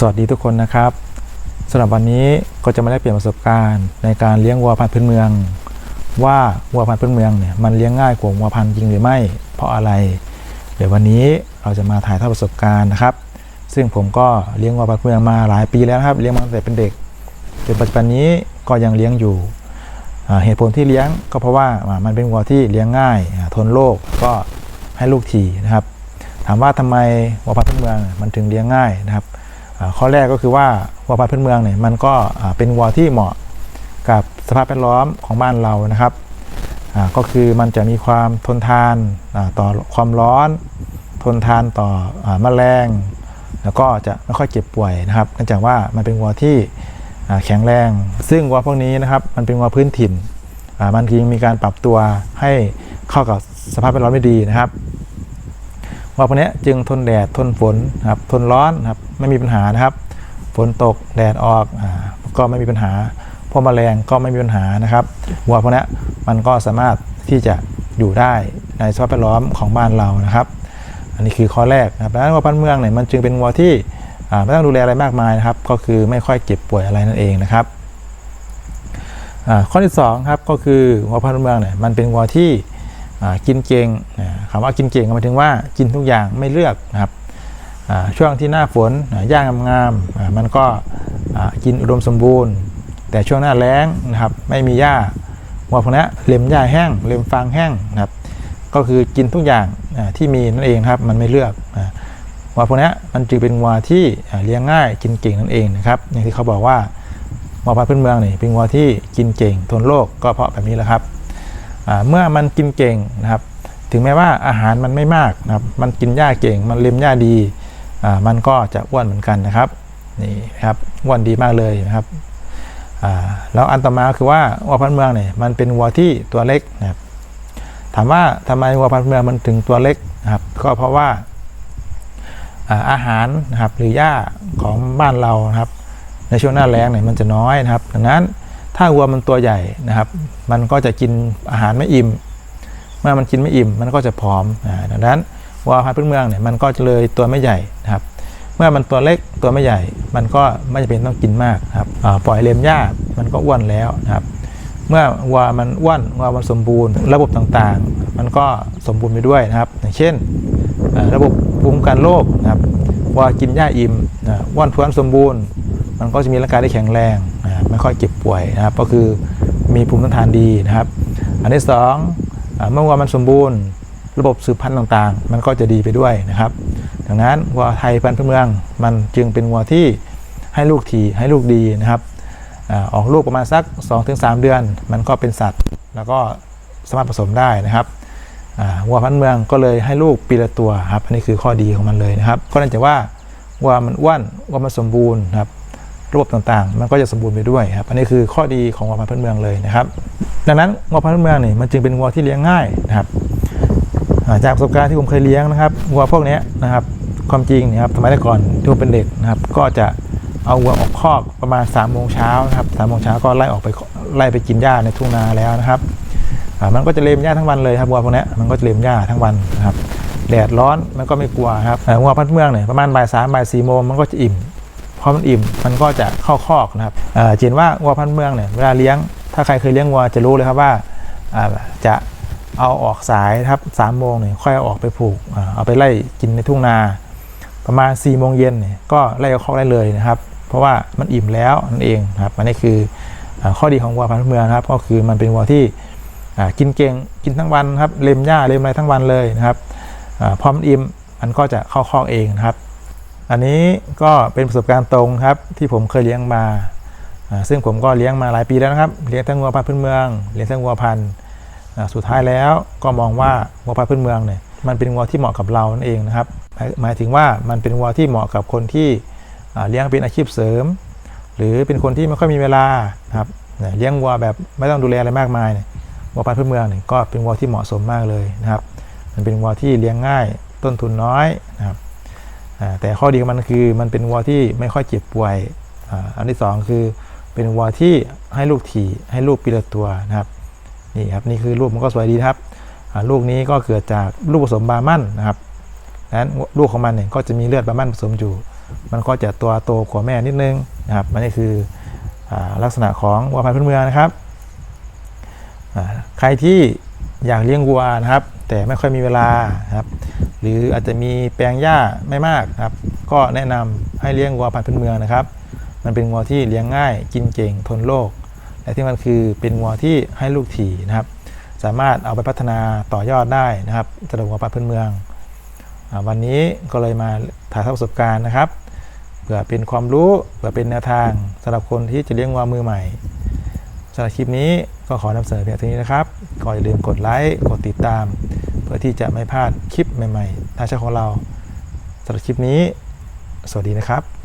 สวัสดีทุกคนนะครับสำหรับวันนี้ก็จะมาได้เปลี่ยนประสบการณ์ ในการเลี้ยงวัวพันธุ์พื้นเมือง ว่าวัวพันธุ์พื้นเมืองเนี่ยมันเลี้ยงง่ายกว่าวัวพันธุ์จริงหรือไม่ เพราะอะไร เดี๋ยววันนี้เราจะมาถ่ายทอดประสบการณ์นะครับ ซึ่งผมก็เลี้ยงวัวพันธุ์พื้นเมืองมาหลายปีแล้วครับเลี้ยงมาตั้งแต่เป็นเด็กจนปัจจุบันนี้ก็ยังเลี้ยงอยู่เหตุผลที่เลี้ยงก็เพราะว่ามันเป็นวัวที่เลี้ยงง่าย ทนโรคก็ให้ลูกทีนะครับ ถามว่าทำไมวัวพันธุ์พื้นเมืองมันถึงเลี้ยงง่ายนะครับ ข้อแรกก็คือว่าวัวพันธุ์พื้นเมืองเนี่ยมันก็เป็นวัวที่เหมาะกับสภาพแวดล้อมของบ้านเรานะครับก็คือมันจะมีความทนทานต่อความร้อน ทนทานต่ออาแมลง แล้วก็จะไม่ค่อยเจ็บป่วยนะครับเนื่องจากว่ามันเป็นวัวที่แข็งแรง ซึ่งวัวพวกนี้นะครับมันเป็นวัวพื้นถิ่นมันจึงมีการปรับตัวให้เข้ากับสภาพแวดล้อมได้ดีนะครับ วัวพวกนี้จึงทนแดดทนฝนครับทนร้อนครับไม่มีปัญหานะครับ ฝนตกแดดออกอก็ไม่มีปัญหาพวกแมลงก็ไม่มีปัญหานะครับวัวพวกนี้มันก็สามารถที่จะอยู่ได้ในสภาพแวดล้อมของบ้านเรานะครับ อันนี้คือข้อแรกนะครับดังนั้นวัวพันธุ์เมืองเนี่ยมันจึงเป็นวัวที่ไม่ต้องดูแลอะไรมากมายนะครับ ก็คือไม่ค่อยเจ็บป่วยอะไรนั่นเองนะครับข้อที่สองครับก็คือวัวพันธุ์เมืองเนี่ยมันเป็นวัวที่ กินเก่งอ่าคำว่ากินเก่งหมายถึงว่ากินทุกอย่างไม่เลือกนะครับช่วงที่หน้าฝนอ่าหญ้างามๆมันก็กินอุดมสมบูรณ์ แต่ช่วงหน้าแล้งนะครับไม่มีหญ้าวัวพวกนี้เล็มหญ้าแห้ง เล็มฟางแห้งนะครับ ก็คือกินทุกอย่างที่มีนั่นเองครับมันไม่เลือกวัวพวกนี้มันจึงเป็นวัวที่เลี้ยงง่ายกินเก่งนั่นเองนะครับอย่างที่เขาบอกว่าวัวพันธุ์พื้นเมืองนี่เป็นวัวที่กินเก่งทนโรคก็เพราะแบบนี้แหละครับ เมื่อมันกินเก่งนะครับ ถึงแม้ว่าอาหารมันไม่มากนะครับ มันกินหญ้าเก่ง มันเล็มหญ้าดี มันก็จะอ้วนเหมือนกันนะครับนี่ครับอ้วนดีมากเลยนะครับแล้วอันต่อมาคือว่าวัวพันเมืองเนี่ยมันเป็นวัวที่ตัวเล็กนะครับถามว่าทำไมวัวพันเมืองมันถึงตัวเล็กนะครับ ก็เพราะว่าอ่าอาหารนะครับหรือหญ้าของบ้านเรานะครับ ในช่วงหน้าแล้งเนี่ยมันจะน้อยนะครับ ดังนั้น ถ้าวัวมันตัวใหญ่นะครับ มันก็จะกินอาหารไม่อิ่ม เมื่อมันกินไม่อิ่ม มันก็จะผอมดังนั้นวัวพันธุ์พื้นเมืองเนี่ยมันก็จะเลยตัวไม่ใหญ่นะครับ เมื่อมันตัวเล็กตัวไม่ใหญ่ มันก็ไม่จำเป็นต้องกินมากครับปล่อยเลมหญ้ามันก็อ้วนแล้วนะครับ เมื่อวัวมันอ้วนวัวมันสมบูรณ์ ระบบต่างๆ มันก็สมบูรณ์ไปด้วยนะครับ อย่างเช่น ระบบภูมิคุ้มกันโรคนะครับวัวกินหญ้าอิ่มอ้วนท้วนสมบูรณ์ มันก็จะมีร่างกายที่แข็งแรง ไม่ค่อยเจ็บป่วยนะครับ ก็คือมีภูมิต้านทานดีนะครับ อันที่สองเมื่อวัวมันสมบูรณ์ ระบบสืบพันธุ์ต่างๆ มันก็จะดีไปด้วยนะครับ ดังนั้นวัวไทยพันธุ์พื้นเมือง มันจึงเป็นวัวที่ให้ลูกทีให้ลูกดีนะครับออกลูกประมาณสัก 2-3 เดือน มันก็เป็นสัตว์ แล้วก็สามารถผสมได้นะครับวัวพันธุ์เมืองก็เลยให้ลูกปีละตัวครับอันนี้คือข้อดีของมันเลยนะครับ ก็นื่องจากว่าวัวมันอ้วนวัวมันสมบูรณ์ครับ ระบบต่างๆ มันก็จะสมบูรณ์ไปด้วยครับอันนี้คือข้อดีของวัวพันธุ์พื้นเมืองเลยนะครับ ดังนั้นวัวพันธุ์พื้นเมืองนี่มันจึงเป็นวัวที่เลี้ยงง่ายนะครับจากประสบการณ์ที่ผมเคยเลี้ยงนะครับวัวพวกนี้นะครับความจริงนะครับสมัยแต่ก่อนที่ผมเป็นเด็กนะครับ ก็จะเอาวัวออกคอกประมาณ3ามโมงเช้านะครับสามโมงเช้าก็ไล่ออกไปไล่ไปกินหญ้าในทุ่งนาแล้วนะครับมันก็จะเลมหญ้าทั้งวันเลยครับวัวพวกนี้มันก็จะเลมหญ้าทั้งวันนะครับแดดร้อนมันก็ไม่กลัวครับวัวพันธุ์เมืองเนี่ยประมาณบ่ายสามบ่ายสี่โมงมันก็จะอิ่ม พอมันอิ่มมันก็จะเข้าคอกนะครับเอ่อเห็นว่าวัวพันธุ์เมืองเนี่ยเวลาเลี้ยง ถ้าใครเคยเลี้ยงวัวจะรู้เลยครับว่าจะเอาออกสายครับสามโมงเนี่ยค่อยเอาออกไปผูกเอาไปไล่กินในทุ่งนาประมาณ4ี่โมงเย็นเนี่ยก็ไล่เอาคอกได้เลยนะครับ เพราะว่ามันอิ่มแล้วนั่นเองครับอันนี้คืออข้อดีของวัวพันธุ์เมืองครับ ก็คือมันเป็นวัวที่กินเก่งกินทั้งวันครับเล็มหญ้าเล็มอะไรทั้งวันเลยนะครับอพอมันอิ่มมันก็จะเข้าคอกเองนะครับ อันนี้ก็เป็นประสบการณ์ตรงครับที่ผมเคยเลี้ยงมา ซึ่งผมก็เลี้ยงมาหลายปีแล้วนะครับ เลี้ยงทั้งวัวพันธุ์พื้นเมือง เลี้ยงทั้งวัวพันธุ์สุดท้ายแล้วก็มองว่าวัวพันธุ์พื้นเมืองเนี่ยมันเป็นวัวที่เหมาะกับเรานั่นเองนะครับ หมายถึงว่ามันเป็นวัวที่เหมาะกับคนที่เลี้ยงเป็นอาชีพเสริม หรือเป็นคนที่ไม่ค่อยมีเวลาครับเลี้ยงวัวแบบไม่ต้องดูแลอะไรมากมายเนี่ยวัวพันธุ์พื้นเมืองเนี่ยก็เป็นวัวที่เหมาะสมมากเลยนะครับ มันเป็นวัวที่เลี้ยงง่ายต้นทุนน้อยนะครับ แต่ข้อดีของมันคือมันเป็นวัวที่ไม่ค่อยเจ็บป่วยอ,อันที่สองคือเป็นวัวที่ให้ลูกถี่ให้ลูกปีละตัวนะครับนี่ครับนี่คือลูกมันก็สวยดีนะครับลูกนี้ก็เกิดจากลูกผสมบามันนะครับดังนั้นลูกของมันเนี่ยก็จะมีเลือดบามันผสมอยู่ มันก็จะตัวโตกว่าแม่นิดนึงนะครับมันนี่คืออลักษณะของวัวพันธุ์พื้นเมืองนะครับใครที่อยากเลี้ยงวัวนะครับ แต่ไม่ค่อยมีเวลานะครับ หรืออาจจะมีแปลงหญ้าไม่มากครับ ก็แนะนำให้เลี้ยงวัวพันธุ์พื้นเมืองนะครับ มันเป็นวัวที่เลี้ยงง่าย กินเก่งทนโรคและที่มันคือเป็นวัวที่ให้ลูกถี่นะครับ สามารถเอาไปพัฒนาต่อยอดได้นะครับสำหรับวัวพันธุ์พื้นเมืองอวันนี้ก็เลยมาถ่ายทอดประสบการณ์นะครับเพื่อเป็นความรู้เพื่อเป็นแนวทางสำหรับคนที่จะเลี้ยงวัวมือใหม่สำหรับคลิปนี้ก็ขอนำเสนอเพียงเท่านี้นะครับ ก็อย่าลืมกดไลค์ กดติดตาม เพื่อที่จะไม่พลาดคลิปใหม่ๆทางช่องของเราสำหรับคลิปนี้ สวัสดีนะครับ